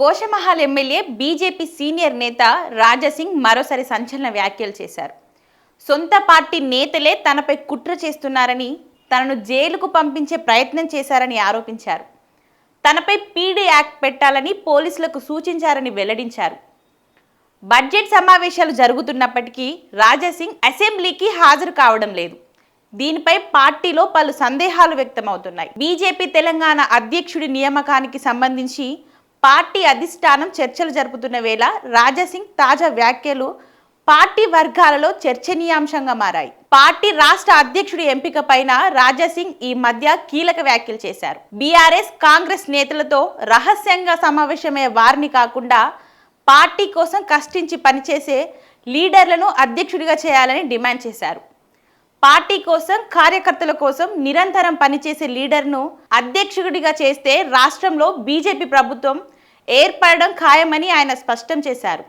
Goshamahal MLA BJP senior నేత రాజాసింగ్ మరోసారి సంచలన వ్యాఖ్యలు చేశారు. సొంత పార్టీ నేతలే తనపై కుట్ర చేస్తున్నారని తనను జైలుకు పంపించే ప్రయత్నం చేశారని ఆరోపించారు. తనపై పీడీ యాక్ట్ పెట్టాలని పోలీసులకు సూచించారని వెల్లడించారు. బడ్జెట్ సమావేశాలు జరుగుతున్నప్పటికీ రాజాసింగ్ అసెంబ్లీకి హాజరు కావడం లేదు. దీనిపై పార్టీలో పలు సందేహాలు వ్యక్తమవుతున్నాయి. బీజేపీ తెలంగాణ అధ్యక్షుడి నియామకానికి సంబంధించి పార్టీ అధిష్టానం చర్చలు జరుపుతున్న వేళ రాజాసింగ్ తాజా వ్యాఖ్యలు పార్టీ వర్గాలలో చర్చనీయాంశంగా మారాయి. పార్టీ రాష్ట్ర అధ్యక్షుడి ఎంపిక పైన రాజాసింగ్ ఈ మధ్య కీలక వ్యాఖ్యలు చేశారు. బీఆర్ఎస్ కాంగ్రెస్ నేతలతో రహస్యంగా సమావేశమయ్యే వారిని కాకుండా పార్టీ కోసం కష్టించి పనిచేసే లీడర్లను అధ్యక్షుడిగా చేయాలని డిమాండ్ చేశారు. పార్టీ కోసం కార్యకర్తల కోసం నిరంతరం పనిచేసే లీడర్ను అధ్యక్షుడిగా చేస్తే రాష్ట్రంలో బీజేపీ ప్రభుత్వం ఏర్పడడం ఖాయమని ఆయన స్పష్టం చేశారు.